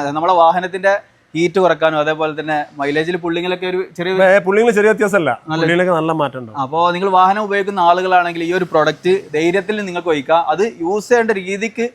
അതെ, നമ്മളെ വാഹനത്തിന്റെ ഹീറ്റ് കുറക്കാനും അതേപോലെ തന്നെ മൈലേജിൽ പുള്ളിങ്ങിലൊക്കെ ഒരു ചെറിയ പുള്ളിങ്ങൾ ചെറിയ വ്യത്യാസമല്ല. നല്ല മാറ്റം അപ്പോൾ നിങ്ങൾ വാഹനം ഉപയോഗിക്കുന്ന ആളുകളാണെങ്കിൽ ഈ ഒരു പ്രൊഡക്റ്റ് ധൈര്യത്തിൽ നിങ്ങൾക്ക് ഒഴിക്കാം. അത് യൂസ് ചെയ്യേണ്ട രീതിക്ക്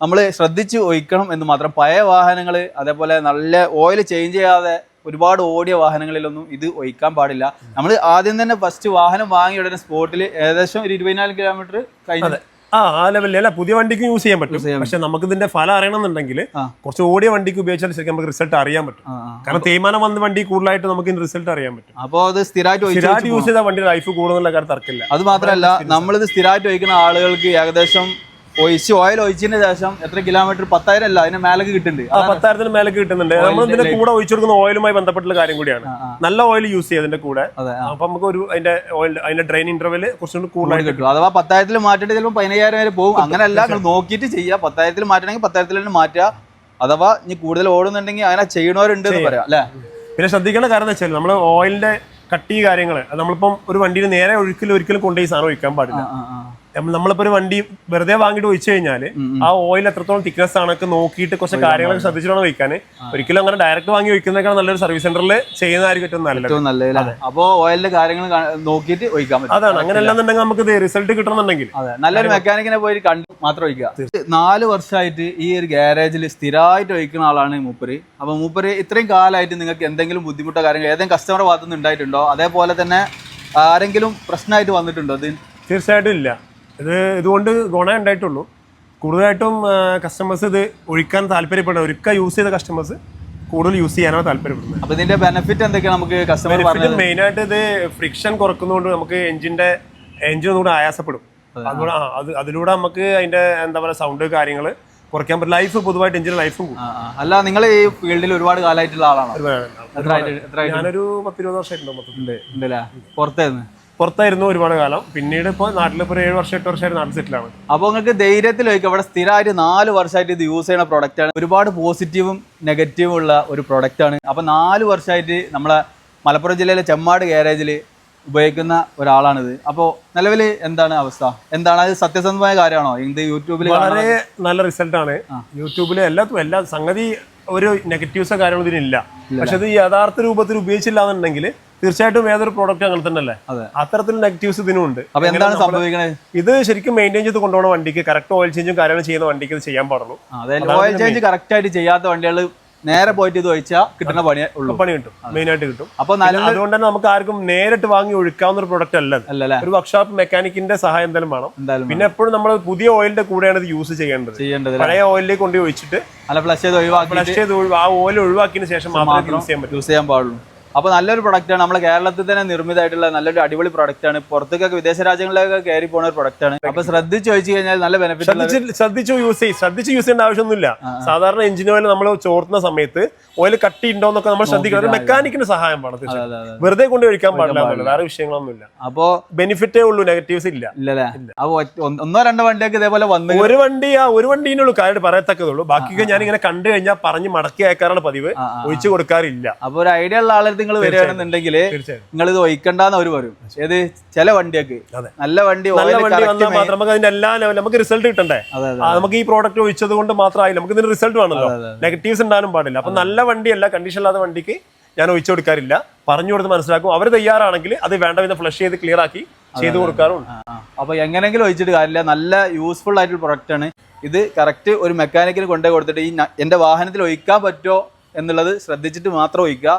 നമ്മൾ ശ്രദ്ധിച്ച് ഒഴിക്കണം എന്ന് മാത്രം. പഴയ വാഹനങ്ങൾ അതേപോലെ നല്ല ഓയിൽ ചേഞ്ച് ചെയ്യാതെ ഒരുപാട് ഓടിയ വാഹനങ്ങളിലൊന്നും ഇത് ഒഴിക്കാൻ പാടില്ല. നമ്മൾ ആദ്യം തന്നെ ഫസ്റ്റ് വാഹനം വാങ്ങിയ ഉടനെ സ്പോട്ടിൽ ഏകദേശം ഒരു ഇരുപതിനാല് കിലോമീറ്റർ കഴിഞ്ഞ് ആ ആ ലെവലിൽ അല്ല പുതിയ വണ്ടിക്ക് യൂസ് ചെയ്യാൻ പറ്റും. പക്ഷെ നമുക്ക് ഇതിന്റെ ഫലം അറിയണമെന്നുണ്ടെങ്കിൽ. കുറച്ച് ഓടിയ വണ്ടിക്ക് ഉപയോഗിച്ചാൽ ശരിക്കും നമുക്ക് റിസൾട്ട് അറിയാൻ പറ്റും. കാരണം തേയ്മാനം വന്ന വണ്ടി കൂടുതലായിട്ട് നമുക്ക് റിസൾട്ട് അറിയാൻ പറ്റും. അപ്പോൾ അത് സ്ഥിരമായിട്ട് യൂസ് ചെയ്ത വണ്ടി ലൈഫ് കൂടുതലുള്ള കാര്യം തർക്കില്ല. അത് മാത്രമല്ല നമ്മളിത് സ്ഥിരമായിട്ട് ഒഴിക്കുന്ന ആളുകൾക്ക് ഏകദേശം ഒഴിച്ച് ഓയിൽ ഒഴിച്ചതിന് ശേഷം എത്ര കിലോമീറ്റർ പത്തായിരം അല്ല അതിന് മേലേക്ക് കിട്ടുന്നുണ്ട്. ആ പത്തായിരത്തിന് മേലെ കിട്ടുന്നുണ്ട്. നമ്മൾ ഇതിന്റെ കൂടെ ഒഴിച്ചു കൊടുക്കുന്ന ഓയിലുമായി ബന്ധപ്പെട്ടുള്ള കാര്യം കൂടിയാണ്. നല്ല ഓയിൽ യൂസ് ചെയ്യുക ഇതിന്റെ കൂടെ. അപ്പൊ നമുക്ക് ഒരു അതിന്റെ ഓയിൽ അതിന്റെ ഡ്രെയിൻ ഇന്റർവെൽ കുറച്ചുകൂടി കൂടുതലായിട്ട് കിട്ടും. അഥവാ പത്തായിരത്തിൽ മാറ്റേണ്ടി ചിലപ്പോൾ പതിനയ്യായിരം വരെ പോകും. അങ്ങനെയല്ല നിങ്ങൾ നോക്കിയിട്ട് ചെയ്യുക പത്തായിരത്തിൽ മാറ്റണമെങ്കിൽ പത്തായിരത്തിൽ തന്നെ മാറ്റുക. അഥവാ ഇനി കൂടുതൽ ഓടുന്നുണ്ടെങ്കിൽ അങ്ങനെ ചെയ്യണവരുണ്ട് എന്ന് പറയാം അല്ലെ? പിന്നെ ശ്രദ്ധിക്കേണ്ട കാരണം എന്ന് വെച്ചാൽ നമ്മൾ ഓയിലിന്റെ കട്ടി കാര്യങ്ങൾ നമ്മളിപ്പം ഒരു വണ്ടിയിൽ നേരെ ഒഴുക്കിൽ ഒരിക്കലും കൊണ്ടുപോയി സാധനം ഒഴിക്കാൻ പാടില്ല. നമ്മളിപ്പോ ഒരു വണ്ടി വെറുതെ വാങ്ങിട്ട് ഒഴിച്ചു കഴിഞ്ഞാൽ ആ ഓയിൽ എത്രത്തോളം തിക്നെസ് ആണൊക്കെ നോക്കിയിട്ട് കുറച്ച് കാര്യങ്ങൾ ശ്രദ്ധിച്ചിട്ടാണ് ഒഴിക്കാൻ ഒരിക്കലും അങ്ങനെ ഡയറക്റ്റ് വാങ്ങി ഒഴിക്കുന്നേക്കാൾ നല്ലൊരു സർവീസ് സെന്ററിൽ ചെയ്യുന്നതായിരിക്കും ഏറ്റവും നല്ലത്. അപ്പോ ഓയിലിന്റെ കാര്യങ്ങൾ നോക്കിയിട്ട് ഒഴിക്കാൻ പറ്റും. അതാണ്. അങ്ങനെ അല്ലാന്നുണ്ടെങ്കിൽ നമുക്ക് ഇത് റിസൾട്ട് കിട്ടണമെന്നുണ്ടെങ്കിൽ നല്ലൊരു മെക്കാനിക്കിനെ പോയി കണ്ട് മാത്രം ഒഴിക്കുക. നാല് വർഷമായിട്ട് ഈ ഒരു ഗ്യാരേജിൽ സ്ഥിരമായിട്ട് ഒഴിക്കുന്ന ആളാണ് മൂപ്പര്. അപ്പൊ മൂപ്പര് ഇത്രയും കാലമായിട്ട് നിങ്ങൾക്ക് എന്തെങ്കിലും ബുദ്ധിമുട്ടോ കാര്യങ്ങൾ ഏതെങ്കിലും കസ്റ്റമർ ഭാഗത്തുനിന്ന് ഉണ്ടായിട്ടുണ്ടോ? അതേപോലെ തന്നെ ആരെങ്കിലും പ്രശ്നമായിട്ട് വന്നിട്ടുണ്ടോ അത് തീർച്ചയായിട്ടും ഇല്ല. ഇത് ഇതുകൊണ്ട് ഗുണം ഉണ്ടായിട്ടുള്ളൂ. കൂടുതലായിട്ടും കസ്റ്റമേഴ്സ് ഇത് ഒഴിക്കാൻ താല്പര്യപ്പെടുന്നത് ഒരിക്കൽ യൂസ് ചെയ്ത കസ്റ്റമേഴ്സ് കൂടുതൽ യൂസ് ചെയ്യാനാണ് താല്പര്യപ്പെടുന്നത്. അപ്പോൾ ഇതിന്റെ ബെനിഫിറ്റ് എന്തൊക്കെയാണ് നമുക്ക് കസ്റ്റമർ പറഞ്ഞത്? ആയിട്ട് ഇത് ഫ്രിക്ഷൻ കുറക്കുന്നതുകൊണ്ട് നമുക്ക് എഞ്ചിന്റെ എഞ്ചിൻ ഒന്നുകൂടെ ആയാസപ്പെടും. അതുകൂടെ ആ, അത് അതിലൂടെ നമുക്ക് അതിന്റെ എന്താ പറയുക സൗണ്ട് കാര്യങ്ങൾ കുറയ്ക്കാൻ പറ്റും. ലൈഫ് പൊതുവായിട്ട് എഞ്ചിന്റെ ലൈഫും. അല്ല നിങ്ങൾ ഈ ഫീൽഡിൽ ഒരുപാട് കാലമായിട്ടുള്ള ആളാണ്? ഞാനൊരു പത്തിരുപത് വർഷമായിട്ടുണ്ടോ മൊത്തത്തിൽ പുറത്തായിരുന്നു പുറത്തായിരുന്നു ഒരുപാട് കാലം. പിന്നീട് ഇപ്പോൾ നാട്ടിൽ ഇപ്പോൾ ഏഴ് വർഷം എട്ട് വർഷമായിട്ട് നാട്ടിൽ സെറ്റിലാണ് അപ്പോൾ നിങ്ങൾക്ക് ധൈര്യത്തിൽ വയ്ക്കും ഇവിടെ സ്ഥിരമായിട്ട് നാല് വർഷമായിട്ട് ഇത് യൂസ് ചെയ്യുന്ന പ്രോഡക്റ്റ് ആണ്. ഒരുപാട് പോസിറ്റീവും നെഗറ്റീവും ഉള്ള ഒരു പ്രോഡക്റ്റ് ആണ്. അപ്പോൾ നാല് വർഷമായിട്ട് നമ്മളെ മലപ്പുറം ജില്ലയിലെ ചെമ്മാട് ഗാരേജിൽ ഉപയോഗിക്കുന്ന ഒരാളാണിത്. അപ്പോൾ നിലവിൽ എന്താണ് അവസ്ഥ? എന്താണ് അത് സത്യസന്ധമായ കാര്യമാണോ? ഇത് യൂട്യൂബിൽ വളരെ നല്ല റിസൾട്ടാണ് യൂട്യൂബിൽ എല്ലാത്തും എല്ലാ സംഗതി ഒരു നെഗറ്റീവ്സോ കാര്യങ്ങളോ ഇതിനില്ല പക്ഷെ ഇത് യഥാർത്ഥ രൂപത്തിൽ ഉപയോഗിച്ചില്ല എന്നുണ്ടെങ്കിൽ തീർച്ചയായിട്ടും ഏതൊരു പ്രോഡക്റ്റ് അങ്ങനെ തന്നെ അല്ലേ അത്തരത്തിൽ നെഗറ്റീവ്സ് ഇതിനുണ്ട് അപ്പോൾ എന്താണ് സംഭവിക്കുന്നത് ഇത് ശരിക്കും മെയിന്റെയിൻ ചെയ്ത് കൊണ്ടുപോകുന്ന വണ്ടിക്ക് കറക്റ്റ് ഓയിൽ ചേഞ്ചും കാര്യങ്ങളും ചെയ്യുന്ന വണ്ടിക്ക് ഇത് ചെയ്യാൻ പാടുള്ളൂ. ഓയിൽ ചേഞ്ച് കറക്റ്റ് ആയിട്ട് ചെയ്യാത്ത വണ്ടികൾ നേരെ പോയിട്ട് ഇത് ഒഴിച്ചാൽ കിട്ടുന്ന പണി ഉള്ളൂ. പണി കിട്ടും. മെയിൻ ആയിട്ട് കിട്ടും. അപ്പൊ അതുകൊണ്ട് തന്നെ നമുക്ക് ആർക്കും നേരിട്ട് വാങ്ങി ഒഴുക്കാവുന്ന ഒരു പ്രോഡക്റ്റ് അല്ല ഒരു വർക്ക്ഷോപ്പ് മെക്കാനിക്കിന്റെ സഹായം എന്തായാലും വേണം. എന്തായാലും പിന്നെ എപ്പോഴും നമ്മൾ പുതിയ ഓയിലിന്റെ കൂടെയാണ് ഇത് യൂസ് ചെയ്യേണ്ടത്. പഴയ ഓയിലിലേക്ക് കൊണ്ടുപോയി ഒഴിച്ചിട്ട് നല്ല ഫ്ലഷ് ചെയ്ത് ഒഴിവാക്കി ഫ്ലഷ് ചെയ്ത് ആ ഓയിൽ ഒഴിവാക്കിയതിന് ശേഷം മാത്രമേ യൂസ് ചെയ്യാൻ പറ്റൂ. യൂസ് ചെയ്യാൻ പാടുള്ളൂ. അപ്പോൾ നല്ലൊരു പ്രൊഡക്റ്റ് ആണ്. നമ്മുടെ കേരളത്തിൽ തന്നെ നിർമ്മിതമായിട്ടുള്ള നല്ലൊരു അടിപൊളി പ്രൊഡക്റ്റ് ആണ്. പുറത്തേക്കൊക്കെ വിദേശ രാജ്യങ്ങളിലൊക്കെ കയറി പോകുന്ന ഒരു പ്രൊഡക്റ്റ് ആണ്. അപ്പോൾ ശ്രദ്ധിച്ച് ചോദിച്ചു കഴിഞ്ഞാൽ നല്ല ബെനിഫിറ്റ് ശ്രദ്ധിച്ച് യൂസ് ചെയ്യും ശ്രദ്ധിച്ച് യൂസ് ചെയ്യേണ്ട ആവശ്യമൊന്നുമില്ല. സാധാരണ എഞ്ചിൻ ഓയിൽ നമ്മൾ ചോർത്തുന്ന സമയത്ത് ഓയിൽ കട്ടി ഉണ്ടോ എന്നൊക്കെ നമ്മൾ ശ്രദ്ധിക്കണം. മെക്കാനിക്കിന് സഹായം വേണം വെറുതെ കൊണ്ട് കഴിക്കാൻ പാടില്ല. വേറെ വിഷയങ്ങളൊന്നുമില്ല. അപ്പോൾ ബെനിഫിറ്റേ ഉള്ളൂ നെഗറ്റീവ്സ് ഇല്ല. ഇല്ലല്ലേ അപ്പോൾ ഒന്നോ രണ്ടോ വണ്ടിയൊക്കെ ഇതേപോലെ വന്നു ഒരു വണ്ടി ആ ഒരു വണ്ടീനുള്ളൂ കാര്യം പറയത്തക്കതുള്ളൂ. ബാക്കിയൊക്കെ ഞാൻ ഇങ്ങനെ കണ്ടു കഴിഞ്ഞാൽ പറഞ്ഞ് മടക്കി അയക്കാറാണ് പതിവ്. ഒഴിച്ചു കൊടുക്കാറില്ല. അപ്പോൾ ഒരു ഐഡിയ ഉള്ള ആളെ നിങ്ങൾ വരികയാണെന്നുണ്ടെങ്കിൽ നിങ്ങൾ ഇത് ഒഴിക്കണ്ടെന്ന് അവർ പറയും. ഏത്? ചില വണ്ടിയൊക്കെ. നല്ല വണ്ടി നല്ല വണ്ടി വന്നാൽ മാത്രം നമുക്ക് അതിന്റെ എല്ലാ ലെവലും നമുക്ക് റിസൾട്ട് കിട്ടണ്ടേ? നമുക്ക് ഈ പ്രോഡക്റ്റ് ഒഴിച്ചത് കൊണ്ട് മാത്രമായില്ല. നമുക്ക് ഇതിന് റിസൾട്ട് വേണമല്ലോ. നെഗറ്റീവ്സ് ഉണ്ടാകാനും പാടില്ല. അപ്പൊ നല്ല വണ്ടിയല്ല കണ്ടീഷൻ ഇല്ലാത്ത വണ്ടിക്ക് ഞാൻ ഒഴിച്ചു കൊടുക്കാറില്ല. പറഞ്ഞു കൊടുത്ത് മനസ്സിലാക്കും. അവർ തയ്യാറാണെങ്കിൽ അത് വേണ്ട വിധം ഫ്ലഷ് ചെയ്ത് ക്ലിയർ ആക്കി ചെയ്ത് കൊടുക്കാറുണ്ട്. അപ്പൊ എങ്ങനെങ്കിലും ഒഴിച്ചിട്ട് കാര്യമില്ല. നല്ല യൂസ്ഫുൾ ആയിട്ടുള്ള പ്രൊഡക്റ്റ് ആണ്. ഇത് കറക്റ്റ് ഒരു മെക്കാനിക്കിന് കൊണ്ടുപോയി കൊടുത്തിട്ട് ഈ എന്റെ വാഹനത്തിൽ ഒഴിക്കാൻ പറ്റുമോ എന്നുള്ളത് ശ്രദ്ധിച്ചിട്ട് മാത്രം ഒഴിക്കുക.